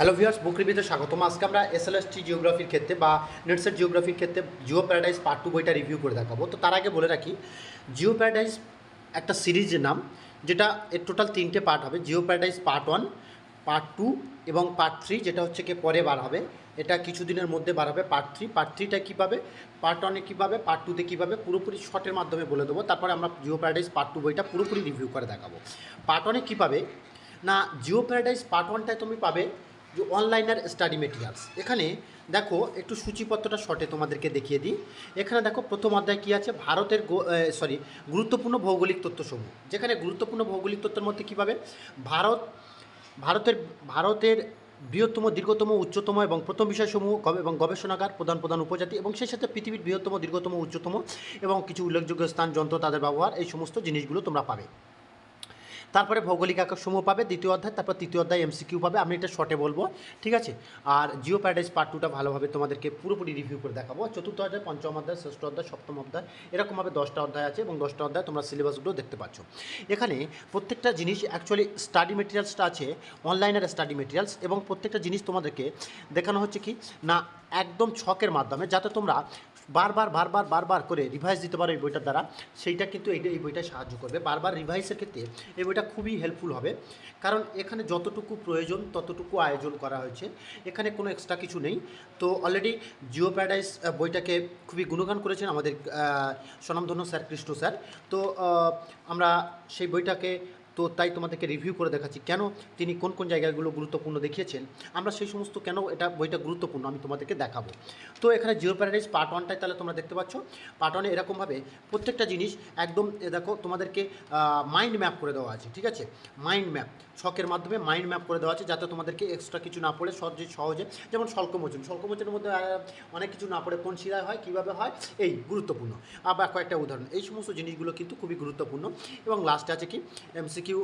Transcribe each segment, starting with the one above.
Hello viewers বুক রিভিউতে স্বাগতম। আজকে আমরা এসএলএসটি জিওগ্রাফির ক্ষেত্রে বা নেটসেট জিওগ্রাফির ক্ষেত্রে জিও প্যারাডাইস পার্ট টু বইটা রিভিউ করে দেখাবো। তো তার আগে বলে রাখি জিও প্যারাডাইস একটা সিরিজের নাম, যেটা এর টোটাল তিনটে পার্ট হবে। Geo paradise part one part two এবং পার্ট থ্রি যেটা হচ্ছে কি পরে বার হবে। এটা কিছুদিনের মধ্যে বার হবে পার্ট থ্রি পার্ট থ্রিটা কী পাবে? পার্ট ওয়ানে কী পাবে? পার্ট টুতে কী পাবে? পুরোপুরি শর্টের মাধ্যমে বলে দেবো। তারপরে আমরা জিও প্যারাডাইস পার্ট টু বইটা পুরোপুরি রিভিউ করে দেখাবো। পার্ট ওয়ানে কী পাবে? না জিও প্যারাডাইস পার্ট ওয়ানটায় তুমি পাবে যে অনলাইনের স্টাডি মেটেরিয়ালস এখানে দেখো, একটু সূচিপত্রটা শর্টে তোমাদেরকে দেখিয়ে দিই। এখানে দেখো, প্রথম অধ্যায় কী আছে? ভারতের সরি গুরুত্বপূর্ণ ভৌগোলিক তথ্যসমূহ। যেখানে গুরুত্বপূর্ণ ভৌগোলিক তথ্যের মধ্যে কী পাবে? ভারত, ভারতের ভারতের বৃহত্তম, দীর্ঘতম, উচ্চতম এবং প্রথম বিষয়সমূহ এবং গবেষণাগার, প্রধান প্রধান উপজাতি এবং সেই সাথে পৃথিবীর বৃহত্তম, দীর্ঘতম, উচ্চতম এবং কিছু উল্লেখযোগ্য স্থান, যন্ত্র, তাদের ব্যবহার, এই সমস্ত জিনিসগুলো তোমরা পাবে। তারপরে ভৌগোলিক সমূহ পাবে, দ্বিতীয় অধ্যায়, তারপর তৃতীয় অধ্যায় এমসিকিউ পাবে। আমি এটা শর্টে বলব, ঠিক আছে? আর জিও প্যারাডাইস পার্ট টুটা ভালোভাবে তোমাদেরকে পুরোপুরি রিভিউ করে দেখাবো। চতুর্থ অধ্যায়, পঞ্চম অধ্যায়, ষষ্ঠ অধ্যায়, সপ্তম অধ্যায় এরকমভাবে দশটা অধ্যায় আছে এবং দশটা অধ্যায় তোমরা সিলেবাসগুলো দেখতে পাচ্ছ। এখানে প্রত্যেকটা জিনিস অ্যাকচুয়ালি স্টাডি মেটেরিয়ালসটা আছে অনলাইনের স্টাডি মেটেরিয়ালস এবং প্রত্যেকটা জিনিস তোমাদেরকে দেখানো হচ্ছে কি? না, একদম ছকের মাধ্যমে, যাতে তোমরা বারবার বারবার বারবার করে রিভাইজ দিতে পারো এই বইটার দ্বারা, সেইটা কিন্তু এই বইটা সাহায্য করবে। বারবার রিভাইসের ক্ষেত্রে এই বইটা খুবই হেল্পফুল হবে। কারণ এখানে যতটুকু প্রয়োজন, ততটুকু আয়োজন করা হয়েছে। এখানে কোনো এক্সট্রা কিছু নেই। তো অলরেডি জিও প্যারাডাইস বইটাকে খুবই গুণগান করেছেন আমাদের স্বনামধন্য স্যার, কৃষ্ণ স্যার। তো আমরা সেই বইটাকে তো তাই তোমাদেরকে রিভিউ করে দেখাচ্ছি কেন তিনি কোন কোন জায়গাগুলো গুরুত্বপূর্ণ দেখিয়েছেন। আমরা সেই সমস্ত কেন এটা, বইটা গুরুত্বপূর্ণ আমি তোমাদেরকে দেখাবো। তো এখানে জিও প্যারাডাইস পার্ট ওয়ানটাই তাহলে তোমরা দেখতে পাচ্ছ। পার্ট ওয়ানে এরকমভাবে প্রত্যেকটা জিনিস একদম দেখো তোমাদেরকে মাইন্ড ম্যাপ করে দেওয়া আছে, ঠিক আছে? মাইন্ড ম্যাপ ছকের মাধ্যমে মাইন্ড ম্যাপ করে দেওয়া আছে যাতে তোমাদেরকে এক্সট্রা কিছু না পড়ে, সহজে সহজে, যেমন স্বল্পমোচন স্বল্পমোচনের মধ্যে অনেক কিছু না পড়ে কোন শিরায় হয়, কীভাবে হয়? এই গুরুত্বপূর্ণ। আবার কয়েকটা উদাহরণ। এই সমস্ত জিনিসগুলো কিন্তু খুবই গুরুত্বপূর্ণ। এবং লাস্টে আছে কি? এমসিকিউ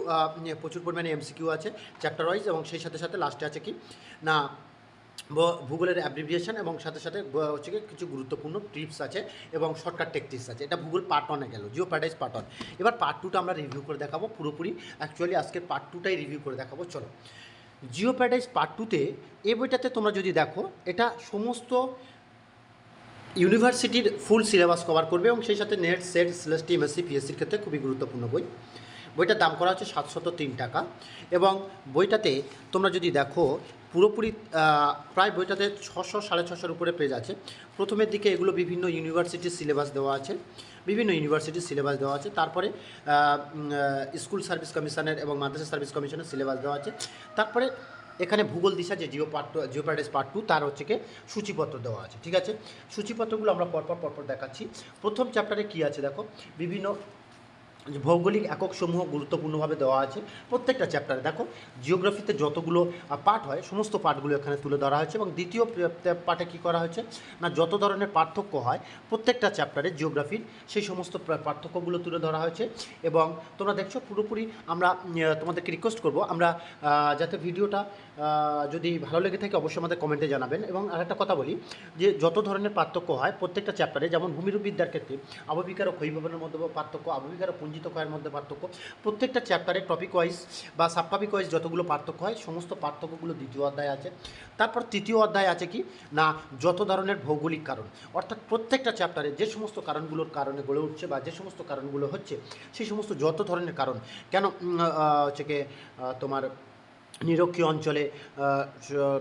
প্রচুর পরিমাণে এমসিকিউ আছে চ্যাপ্টার ওয়াইজ এবং সেই সাথে সাথে লাস্টে আছে কি? না ভূগোলের অ্যাব্রিভিয়েশন এবং সাথে সাথে হচ্ছে কিছু গুরুত্বপূর্ণ টিপস আছে এবং শর্টকাট টেকটিক্স আছে। এটা ভূগোল পার্ট ওয়ানে গেল জিও প্যারাডাইস পার্ট ওয়ান এবার পার্ট টুটা আমরা রিভিউ করে দেখাবো পুরোপুরি। অ্যাকচুয়ালি আজকে পার্ট টুটাই রিভিউ করে দেখাবো, চলো। জিও প্যারাডাইস পার্ট টুতে এই বইটাতে তোমরা যদি দেখো, এটা সমস্ত ইউনিভার্সিটির ফুল সিলেবাস কভার করবে এবং সেই সাথে নেট সেট সিলেসটি এমএসসি পিএসসির ক্ষেত্রে খুবই গুরুত্বপূর্ণ বই। বইটার দাম করা হচ্ছে সাতশত তিন টাকা। এবং বইটাতে তোমরা যদি দেখো পুরোপুরি প্রায় বইটাতে ছশো, সাড়ে ছশোর উপরে পেজ আছে। প্রথমের দিকে এগুলো বিভিন্ন ইউনিভার্সিটির সিলেবাস দেওয়া আছে। বিভিন্ন ইউনিভার্সিটির সিলেবাস দেওয়া আছে। তারপরে স্কুল সার্ভিস কমিশনের এবং মাদ্রাসা সার্ভিস কমিশনের সিলেবাস দেওয়া আছে। তারপরে এখানে ভূগোল দিশা, যে geo part geo paradise part two, তার হচ্ছে কি, সূচিপত্র দেওয়া আছে। ঠিক আছে? সূচিপত্রগুলো আমরা পরপর পরপর দেখাচ্ছি। প্রথম চ্যাপ্টারে কী আছে দেখো? বিভিন্ন যে ভৌগোলিক একক সমূহ গুরুত্বপূর্ণভাবে দেওয়া আছে প্রত্যেকটা চ্যাপ্টারে দেখো জিওগ্রাফিতে যতগুলো পার্ট হয়, সমস্ত পার্টগুলো এখানে তুলে ধরা হয়েছে এবং দ্বিতীয় পার্টে কী করা হয়েছে? না, যত ধরনের পার্থক্য হয়, প্রত্যেকটা চ্যাপ্টারে জিওগ্রাফির সেই সমস্ত পার্থক্যগুলো তুলে ধরা হয়েছে এবং তোমরা দেখছ, পুরোপুরি আমরা তোমাদেরকে রিকোয়েস্ট করব, আমরা যাতে ভিডিওটা যদি ভালো লেগে থাকে, অবশ্যই আমাদের কমেন্টে জানাবেন। এবং আরেকটা কথা বলি, যে যত ধরনের পার্থক্য হয়, প্রত্যেকটা চ্যাপ্টারে যেমন ভূমিরূপবিদ্যার ক্ষেত্রে আববিকার ও ক্ষয়ভবনের মধ্যে পার্থক্য আববিকার ও পুঞ্জিত ক্ষয়ের মধ্যে পার্থক্য। প্রত্যেকটা চ্যাপ্টারে টপিক ওয়াইজ বা সাবটপিক ওয়াইজ যতগুলো পার্থক্য হয়, সমস্ত পার্থক্যগুলো দ্বিতীয় অধ্যায় আছে। তারপর তৃতীয় অধ্যায় আছে কি? না, যত ধরনের ভৌগোলিক কারণ। অর্থাৎ প্রত্যেকটা চ্যাপ্টারে যে সমস্ত কারণগুলোর কারণে গড়ে উঠছে বা যে সমস্ত কারণগুলো হচ্ছে, সেই সমস্ত যত ধরনের কারণ। কেন হচ্ছে কি তোমার নিরক্ষীয় অঞ্চলে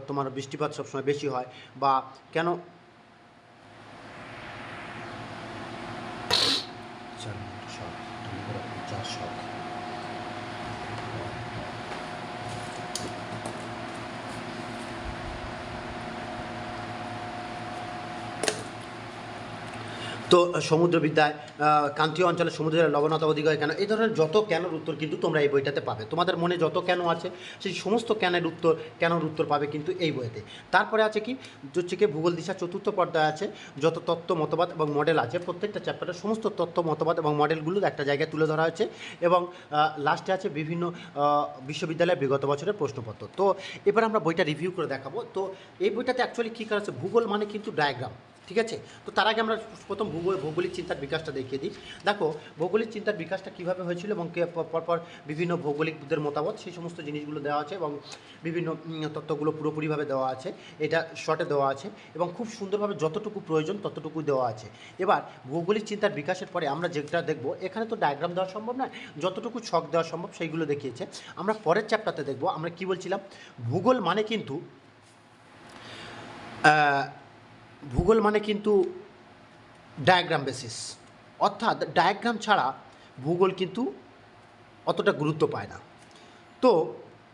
তোমার বৃষ্টিপাত সবসময় বেশি হয় বা কেন তো সমুদ্রবিদ্যায় ক্রান্তীয় অঞ্চলে সমুদ্রের লবণতা অধিক হয় কেন? এই ধরনের যত কেনর উত্তর কিন্তু তোমরা এই বইটাতে পাবে। তোমাদের মনে যত কেন আছে, সেই সমস্ত কেনের উত্তর কেনর উত্তর পাবে কিন্তু এই বইতে। তারপরে আছে কি? হচ্ছে কি, ভূগোল দিশা চতুর্থ পর্যায়ে আছে, যত তত্ত্ব, মতবাদ এবং মডেল আছে, প্রত্যেকটা চ্যাপ্টারের সমস্ত তত্ত্ব, মতবাদ এবং মডেলগুলো একটা জায়গায় তুলে ধরা হয়েছে এবং লাস্টে আছে বিভিন্ন বিশ্ববিদ্যালয়ের বিগত বছরের প্রশ্নপত্র। তো এবার আমরা বইটা রিভিউ করে দেখাবো। তো এই বইটাতে অ্যাকচুয়ালি কী করা আছে ভূগোল মানে কিন্তু ডায়াগ্রাম ঠিক আছে? তো তার আগে আমরা প্রথম ভূগোল, ভৌগোলিক চিন্তার বিকাশটা দেখিয়ে দিই। দেখো, ভৌগোলিক চিন্তার বিকাশটা কীভাবে হয়েছিল এবং পরপর বিভিন্ন ভৌগোলিকদের মতামত, সেই সমস্ত জিনিসগুলো দেওয়া আছে এবং বিভিন্ন তত্ত্বগুলো পুরোপুরিভাবে দেওয়া আছে। এটা শর্টে দেওয়া আছে এবং খুব সুন্দরভাবে যতটুকু প্রয়োজন ততটুকু দেওয়া আছে। এবার, ভৌগোলিক চিন্তার বিকাশের পরে আমরা যেটা দেখব, এখানে তো ডায়াগ্রাম দেওয়া সম্ভব নয় যতটুকু ছক দেওয়া সম্ভব সেইগুলো দেখিয়েছে। আমরা পরের চ্যাপ্টারতে দেখব, আমরা কি বলছিলাম? ভূগোল মানে কিন্তু ভূগোল মানে কিন্তু ডায়াগ্রাম বেসিস অর্থাৎ ডায়াগ্রাম ছাড়া ভূগোল কিন্তু অতটা গুরুত্ব পায় না। তো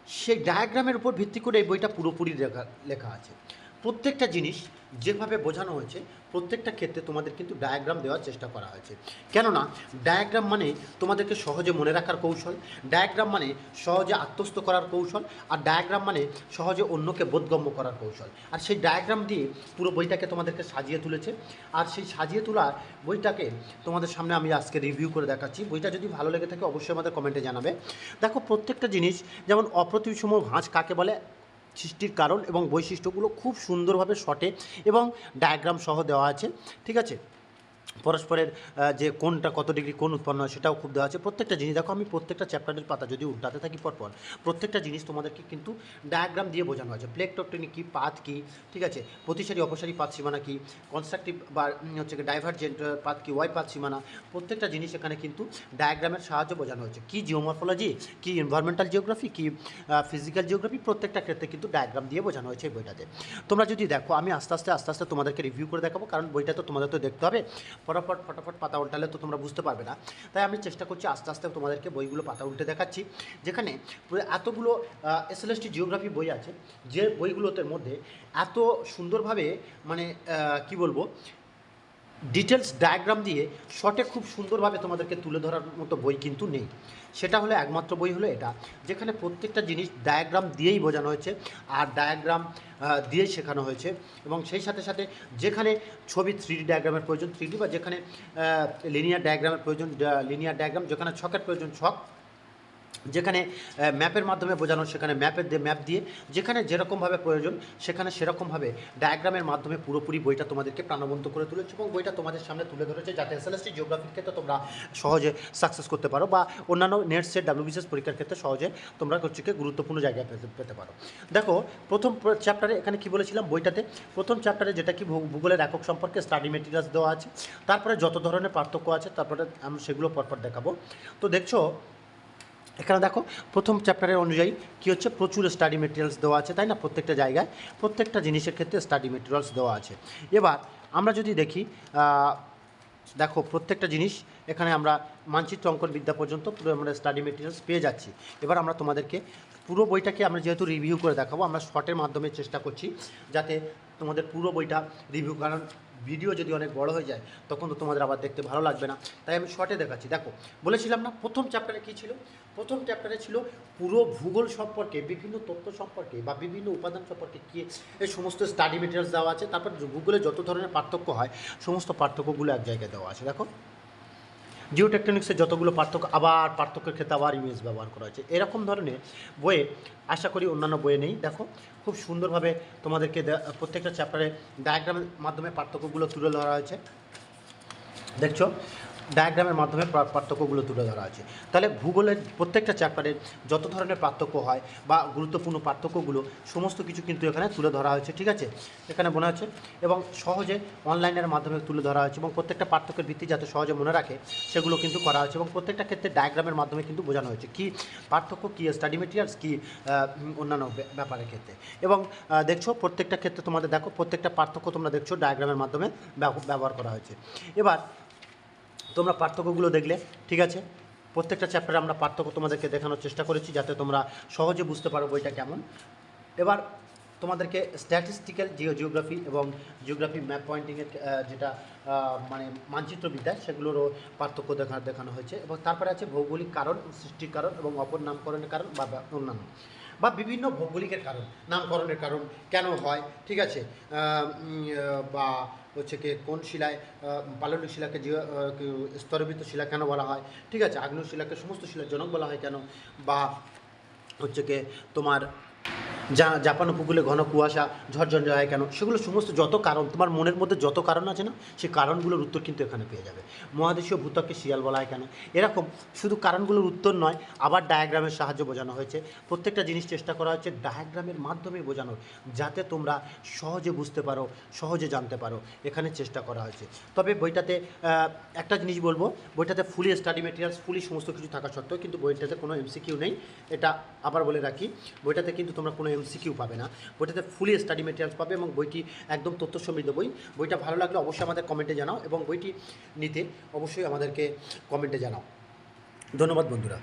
সেই ডায়াগ্রামের উপর ভিত্তি করে এই বইটা পুরোপুরি লেখা লেখা আছে। প্রত্যেকটা জিনিস যেভাবে বোঝানো হয়েছে, প্রত্যেকটা ক্ষেত্রে তোমাদের কিন্তু ডায়াগ্রাম দেওয়ার চেষ্টা করা হয়েছে। কেননা ডায়াগ্রাম মানে তোমাদেরকে সহজে মনে রাখার কৌশল ডায়াগ্রাম মানে সহজে আত্মস্থ করার কৌশল, আর ডায়াগ্রাম মানে সহজে অন্যকে বোধগম্য করার কৌশল। আর সেই ডায়াগ্রাম দিয়ে পুরো বইটাকে তোমাদেরকে সাজিয়ে তুলেছে। আর সেই সাজিয়ে তোলা বইটাকে তোমাদের সামনে আমি আজকে রিভিউ করে দেখাচ্ছি। বইটা যদি ভালো লেগে থাকে, অবশ্যই আমাদের কমেন্টে জানাবে। দেখো, প্রত্যেকটা জিনিস যেমন অপ্রতিসম ভাঁজ কাকে বলে সৃষ্টির কারণ এবং বৈশিষ্ট্যগুলো খুব সুন্দরভাবে শটে এবং ডায়াগ্রাম সহ দেওয়া আছে ঠিক আছে? পরস্পরের যে কোনটা কত ডিগ্রি, কোন উৎপন্ন হয় সেটাও খুব দেওয়া আছে। প্রত্যেকটা জিনিস, দেখো আমি প্রত্যেকটা চ্যাপ্টারের পাতা যদি উল্টাতে থাকি পরপর, প্রত্যেকটা জিনিস তোমাদেরকে কিন্তু ডায়াগ্রাম দিয়ে বোঝানো হয়েছে প্লেক টকটনিক কী, পাত কী, ঠিক আছে? প্রতিসারী, অপসারী পাত সীমানা কী? কনস্ট্রাকটিভ বা হচ্ছে ডাইভার্জেন্ট পাত কী ওয়াই পাত সীমানা? প্রত্যেকটা জিনিস এখানে কিন্তু ডায়াগ্রামের সাহায্যে বোঝানো হয়েছে। কী জিওমরফোলজি কী এনভায়রনমেন্টাল জিওগ্রাফি কী ফিজিক্যাল জিওগ্রাফি প্রত্যেকটা ক্ষেত্রে কিন্তু ডায়াগ্রাম দিয়ে বোঝানো হয়েছে এই বইটাতে। তোমরা যদি দেখো, আমি আস্তে আস্তে আস্তে আস্তে তোমাদেরকে রিভিউ করে দেখাবো, কারণ বইটা তো তোমাদের তো দেখতে হবে। ফটাফট ফটাফট পাতা উল্টালে তো তোমরা বুঝতে পারবে না। তাই আমি চেষ্টা করছি আস্তে আস্তে তোমাদেরকে বইগুলো পাতা উল্টে দেখাচ্ছি, যেখানে এতগুলো এসএলএসটি জিওগ্রাফি বই আছে, যে বইগুলোতে মধ্যে এত সুন্দরভাবে মানে কি বলব ডিটেলস ডায়াগ্রাম দিয়ে শর্টে খুব সুন্দরভাবে তোমাদেরকে তুলে ধরার মতো বই কিন্তু নেই। সেটা হলো একমাত্র বই হলো এটা, যেখানে প্রত্যেকটা জিনিস ডায়াগ্রাম দিয়েই বোঝানো হয়েছে আর ডায়াগ্রাম দিয়েই শেখানো হয়েছে এবং সেই সাথে সাথে যেখানে ছবি থ্রি ডায়াগ্রামের প্রয়োজন থ্রি বা যেখানে লিনিয়ার ডায়াগ্রামের প্রয়োজন লিনিয়ার ডায়াগ্রাম যেখানে ছকের প্রয়োজন, ছক যেখানে ম্যাপের মাধ্যমে বোঝানো, সেখানে ম্যাপের দিয়ে ম্যাপ দিয়ে, যেখানে যেরকমভাবে প্রয়োজন, সেখানে সেরকমভাবে ডায়াগ্রামের মাধ্যমে পুরোপুরি বইটা তোমাদেরকে প্রাণবন্ত করে তুলেছে এবং বইটা তোমাদের সামনে তুলে ধরেছে যাতে এসএলএসটি জিওগ্রাফির ক্ষেত্রে তোমরা সহজে সাকসেস করতে পারো বা অন্যান্য নেট সেট ডাব্লিউবিসিএস পরীক্ষার ক্ষেত্রে সহজে তোমরা হচ্ছে গুরুত্বপূর্ণ জায়গায় পেতে পারো। দেখো, প্রথম চ্যাপ্টারে এখানে কি বলেছিলাম বইটাতে? প্রথম চ্যাপ্টারে যেটা কি ভূগোলের একক সম্পর্কে স্টাডি মেটেরিয়ালস দেওয়া আছে, তারপরে যত ধরনের পার্থক্য আছে, তারপরে আমি সেগুলো পরপর দেখাবো। তো দেখছ এখানে দেখো, প্রথম চ্যাপ্টারের অনুযায়ী কী হচ্ছে? প্রচুর স্টাডি মেটেরিয়ালস দেওয়া আছে, তাই না? প্রত্যেকটা জায়গায় প্রত্যেকটা জিনিসের ক্ষেত্রে স্টাডি মেটেরিয়ালস দেওয়া আছে। এবার আমরা যদি দেখি দেখো প্রত্যেকটা জিনিস এখানে আমরা মানচিত্র অঙ্কন বিদ্যা পর্যন্ত পুরো আমরা স্টাডি মেটেরিয়ালস পেয়ে যাচ্ছি। এবার আমরা তোমাদেরকে পুরো বইটাকে আমরা যেহেতু রিভিউ করে দেখাবো, আমরা শর্টের মাধ্যমে চেষ্টা করছি যাতে তোমাদের পুরো বইটা রিভিউ কারণ ভিডিও যদি অনেক বড় হয়ে যায়, তখন তো তোমাদের আবার দেখতে ভালো লাগবে না। তাই আমি শর্টে দেখাচ্ছি। দেখো, বলেছিলাম না প্রথম চ্যাপ্টারে কী ছিল? প্রথম চ্যাপ্টারে ছিল পুরো ভূগোল সম্পর্কে, বিভিন্ন তথ্য সম্পর্কে বা বিভিন্ন উপাদান সম্পর্কে কী এই সমস্ত স্টাডি মেটেরিয়ালস দেওয়া আছে, তারপর ভূগোলে যত ধরনের পার্থক্য হয়, সমস্ত পার্থক্যগুলো এক জায়গায় দেওয়া আছে। দেখো জিওটেকটনিক্সের যতগুলো পার্থক্য, আবার পার্থক্যের ক্ষেত্রে আবার ইমেজ ব্যবহার করা হয়েছে। এরকম ধরনের বইয়ে, আশা করি অন্যান্য বইয়ে নেই। দেখো, খুব সুন্দরভাবে তোমাদেরকে প্রত্যেকটা চ্যাপ্টারে ডায়াগ্রামের মাধ্যমে পার্থক্যগুলো তুলে ধরা হয়েছে। দেখছ? ডায়াগ্রামের মাধ্যমে পার্থক্যগুলো তুলে ধরা আছে। তাহলে ভূগোলের প্রত্যেকটা চ্যাপ্টারের যত ধরনের পার্থক্য হয় বা গুরুত্বপূর্ণ পার্থক্যগুলো, সমস্ত কিছু কিন্তু এখানে তুলে ধরা হয়েছে, ঠিক আছে? এখানে মনে আছে এবং সহজে অনলাইনের মাধ্যমে তুলে ধরা হয়েছে, এবং প্রত্যেকটা পার্থক্যের ভিত্তি যাতে সহজে মনে রাখে, সেগুলো কিন্তু করা হয়েছে, এবং প্রত্যেকটা ক্ষেত্রে ডায়াগ্রামের মাধ্যমে কিন্তু বোঝানো হয়েছে কী পার্থক্য, কী স্টাডি মেটেরিয়ালস কী অন্যান্য ব্য- ব্যাপারের ক্ষেত্রে। এবং দেখছ, প্রত্যেকটা ক্ষেত্রে তোমাদের দেখো, প্রত্যেকটা পার্থক্য তোমরা দেখছ ডায়াগ্রামের মাধ্যমে ব্যবহার করা হয়েছে। এবার তোমরা পার্থক্যগুলো দেখলে, ঠিক আছে? প্রত্যেকটা চ্যাপ্টারে আমরা পার্থক্য তোমাদেরকে দেখানোর চেষ্টা করেছি যাতে তোমরা সহজে বুঝতে পারো বইটা কেমন। এবার তোমাদেরকে স্ট্যাটিস্টিক্যাল জিও জিওগ্রাফি এবং জিওগ্রাফি ম্যাপ পয়েন্টিংয়ের যেটা মানে মানচিত্রবিদ্যা, সেগুলোরও পার্থক্য দেখা, দেখানো হয়েছে এবং তারপরে আছে ভৌগোলিক কারণ, সৃষ্টির কারণ এবং অপর নামকরণের কারণ বা অন্যান্য বা বিভিন্ন ভৌগোলিকের কারণ, নামকরণের কারণ কেন হয়, ঠিক আছে? বা হচ্ছে কি কোন শিলায় পাললিক শিলাকে যে স্তরবৃত্ত শিলা কেন বলা হয়, ঠিক আছে? আগ্নেয় শিলাকে সমস্ত শিলার জনক বলা হয় কেন? বা হচ্ছে কি তোমার যা জাপান উপকূলে ঘন কুয়াশা ঝড়ঝঞ্ঝা হয় কেন? সেগুলো সমস্ত যত কারণ, তোমার মনের মধ্যে যত কারণ আছে না সেই কারণগুলোর উত্তর কিন্তু এখানে পেয়ে যাবে। মহাদেশীয় ভূত্বককে শিয়াল বলা হয় কেন? এরকম শুধু কারণগুলোর উত্তর নয়, আবার ডায়াগ্রামের সাহায্যে বোঝানো হয়েছে। প্রত্যেকটা জিনিস চেষ্টা করা হচ্ছে ডায়াগ্রামের মাধ্যমে বোঝানোর, যাতে তোমরা সহজে বুঝতে পারো, সহজে জানতে পারো। এখানে চেষ্টা করা হয়েছে। তবে বইটাতে একটা জিনিস বলব, বইটাতে ফুলি স্টাডি মেটেরিয়ালস ফুলি সমস্ত কিছু থাকা সত্ত্বেও কিন্তু বইটাতে কোনো এমসিকিউ নেই। এটা আবার বলে রাখি, বইটাতে কিন্তু তোমরা কোনো এমসিকিউ পাবে না। বইটাতে ফুলি স্টাডি মেটেরিয়ালস পাবে এবং বইটি একদম তথ্য সমৃদ্ধ বই। বইটা ভালো লাগলে অবশ্যই আমাদের কমেন্টে জানাও এবং বইটি নিতে অবশ্যই আমাদেরকে কমেন্টে জানাও। ধন্যবাদ বন্ধুরা।